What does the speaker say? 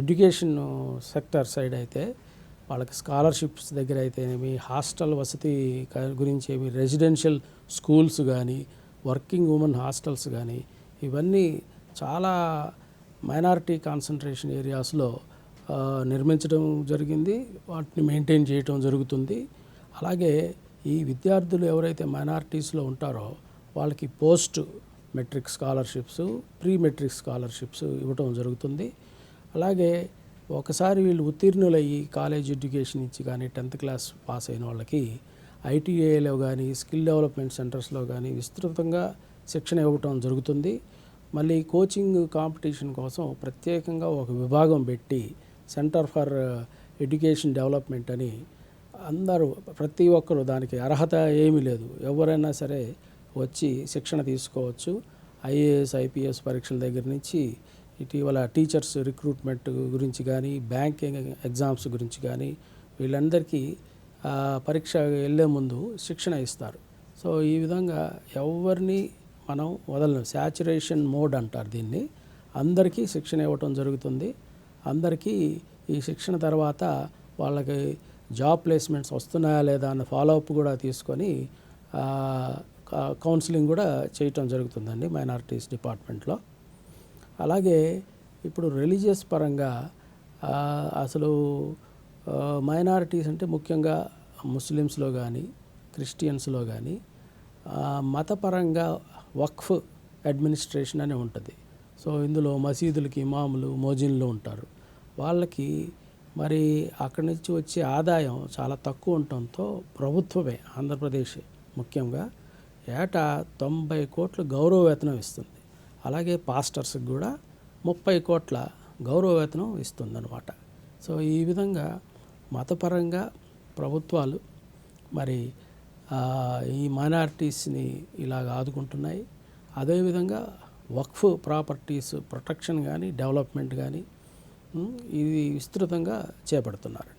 Education sector side అయితే వాళ్ళకి scholarships దగ్గర అయితేనేమి హాస్టల్ వసతి గురించి ఏమి రెసిడెన్షియల్ స్కూల్స్ కానీ వర్కింగ్ ఉమెన్ హాస్టల్స్ కానీ ఇవన్నీ చాలా మైనారిటీ కాన్సన్ట్రేషన్ ఏరియాస్లో నిర్మించడం జరిగింది. వాటిని మెయింటైన్ చేయటం జరుగుతుంది. అలాగే ఈ విద్యార్థులు ఎవరైతే మైనారిటీస్లో ఉంటారో వాళ్ళకి post matric scholarships pre matric scholarships ఇవ్వటం జరుగుతుంది. అలాగే ఒకసారి వీళ్ళు ఉత్తీర్ణులయ్యి కాలేజ్ ఎడ్యుకేషన్ ఇచ్చి కానీ టెన్త్ క్లాస్ పాస్ అయిన వాళ్ళకి ఐటీఐలో కానీ స్కిల్ డెవలప్మెంట్ సెంటర్స్లో కానీ విస్తృతంగా శిక్షణ ఇవ్వటం జరుగుతుంది. మళ్ళీ కోచింగ్ కాంపిటీషన్ కోసం ప్రత్యేకంగా ఒక విభాగం పెట్టి సెంటర్ ఫర్ ఎడ్యుకేషన్ డెవలప్మెంట్ అని అందరూ ప్రతి ఒక్కరు దానికి అర్హత ఏమీ లేదు. ఎవరైనా సరే వచ్చి శిక్షణ తీసుకోవచ్చు. ఐఏఎస్ ఐపీఎస్ పరీక్షల దగ్గర నుంచి ఇటీవల టీచర్స్ రిక్రూట్మెంట్ గురించి కానీ బ్యాంకింగ్ ఎగ్జామ్స్ గురించి కానీ వీళ్ళందరికీ పరీక్ష వెళ్ళే ముందు శిక్షణ ఇస్తారు. సో ఈ విధంగా ఎవరిని మనం వదలం శాచురేషన్ మోడ్ అంటారు దీన్ని. అందరికీ శిక్షణ ఇవ్వటం జరుగుతుంది. అందరికీ ఈ శిక్షణ తర్వాత వాళ్ళకి జాబ్ ప్లేస్మెంట్స్ వస్తున్నాయా లేదా అన్న ఫాలోఅప్ కూడా తీసుకొని కౌన్సిలింగ్ కూడా చేయటం జరుగుతుందండి మైనారిటీస్ డిపార్ట్మెంట్లో. అలాగే ఇప్పుడు రిలీజియస్ పరంగా అసలు మైనారిటీస్ అంటే ముఖ్యంగా ముస్లిమ్స్లో కానీ క్రిస్టియన్స్లో కానీ మతపరంగా వక్ఫ్ అడ్మినిస్ట్రేషన్ అని ఉంటుంది. సో ఇందులో మసీదులకి ఇమాములు మోజిన్లు ఉంటారు. వాళ్ళకి మరి అక్కడి నుంచి వచ్చే ఆదాయం చాలా తక్కువ ఉండటంతో ప్రభుత్వమే ఆంధ్రప్రదేశ్ ముఖ్యంగా ఏటా తొంభై కోట్ల గౌరవ వేతనం ఇస్తుంది. అలాగే పాస్టర్స్కి కూడా ముప్పై కోట్ల గౌరవ వేతనం ఇస్తుందన్నమాట. సో ఈ విధంగా మతపరంగా ప్రభుత్వాలు మరి ఈ మైనారిటీస్ని ఇలాగ ఆదుకుంటున్నాయి. అదేవిధంగా వక్ఫ్ ప్రాపర్టీస్ ప్రొటెక్షన్ కానీ డెవలప్మెంట్ కానీ ఇది విస్తృతంగా చేపడుతున్నారు